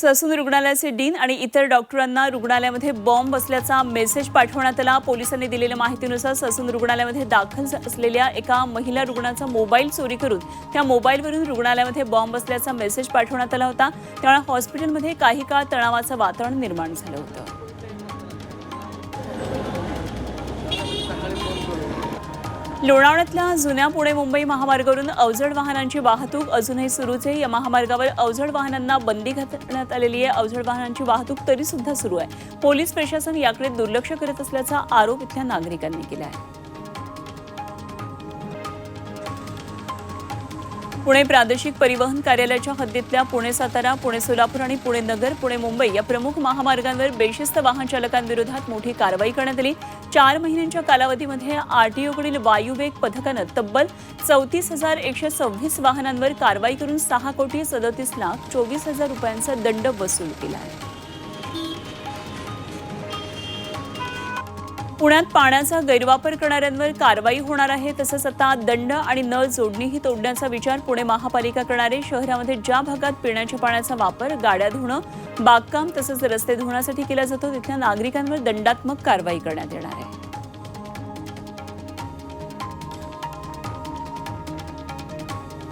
Sassoon रुग्णालयाचे dean आणि इतर डॉक्टरांना रुग्णालयामध्ये बॉम्ब बसल्याचा मेसेज पाठवण्यात आला. पोलिसांनी दिलेल्या माहितीनुसार ससून रुग्णालयामध्ये दाखल असलेल्या एका महिला रुग्णाचा मोबाईल चोरी करून त्या मोबाईलवरून रुग्णालयामध्ये बॉम्ब बसल्याचा मेसेज पाठवण्यात आला होता. त्यामुळे हॉस्पिटलमध्ये काही काळ तणावाचं वातावरण निर्माण झालं होतं. लोणावळ्यातल्या जुन्या पुणे मुंबई महामार्गावरून अवजड वाहनांची वाहतूक अजूनही सुरूच आहे. या महामार्गावर अवजड वाहनांना बंदी घालण्यात आलेली आहे. अवजड वाहनांची वाहतूक तरी सुद्धा सुरू आहे. पोलीस प्रशासन याकडे दुर्लक्ष करत असल्याचा आरोप इथल्या नागरिकांनी केला आहे. पुणे प्रादेशिक परिवहन कार्यालयाच्या हद्दीतल्या पुणे सातारा पुणे सोलापूर आणि पुणे नगर पुणे मुंबई या प्रमुख महामार्गांवर बेशिस्त वाहन चालकांविरोधात मोठी कारवाई करण्यात आली. चार महिन्यांच्या कालावधीमध्ये आरटीओकडील वायुवेग पथकानं तब्बल चौतीस हजार एकशे सव्वीस वाहनांवर कारवाई करून सहा कोटी सदतीस लाख चोवीस हजार रुपयांचा दंड वसूल केला आहे. पुण्यात पाण्याचा गैरवापर करणाऱ्यांवर कारवाई होणार आहे तसंच आता दंड आणि नळ जोडणीही तोडण्याचा विचार पुणे महापालिका करणार आहे शहरामध्ये ज्या भागात पिण्याच्या पाण्याचा वापर गाड्या धुणं बागकाम तसंच रस्ते धुण्यासाठी केला जातो तिथल्या नागरिकांवर दंडात्मक कारवाई करण्यात येणार आहे.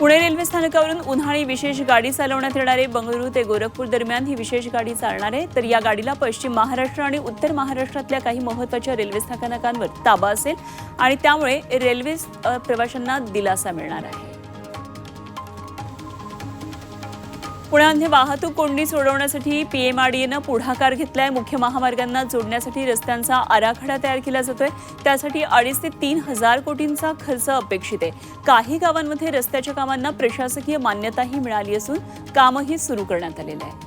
पुणे रेल्वे स्थानकावरून उन्हाळी विशेष गाडी चालवण्यात येणार आहे बंगळुरू ते गोरखपूर दरम्यान ही विशेष गाडी चालणार आहे तर या गाडीला पश्चिम महाराष्ट्र आणि उत्तर महाराष्ट्रातल्या काही महत्त्वाच्या रेल्वे स्थानकांवर ताबा असेल आणि त्यामुळे रेल्वे प्रवाशांना दिलासा मिळणार आहे. पुण्यामध्ये वाहतूक कोंडी सोडवण्यासाठी पीएमआरडीएनं पुढाकार घेतलाय. मुख्य महामार्गांना जोडण्यासाठी रस्त्यांचा आराखडा तयार केला जातोय. त्यासाठी अडीच ते तीन हजार कोटींचा खर्च अपेक्षित आहे. काही गावांमध्ये रस्त्याच्या कामांना प्रशासकीय मान्यताही मिळाली असून कामही सुरू करण्यात आलेलं आहे.